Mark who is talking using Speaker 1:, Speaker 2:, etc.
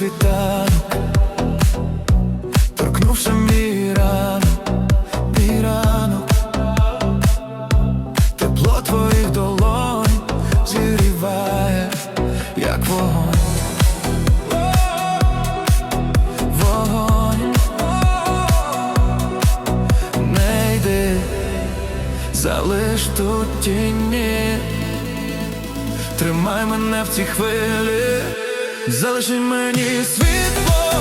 Speaker 1: світанок, торкнувши мій ранок, мій ранок, тепло твоїх долонь зігріває, як вогонь. Вогонь. Не йди, залиш тут тіні, тримай мене в цій хвилі, залиши мені світло,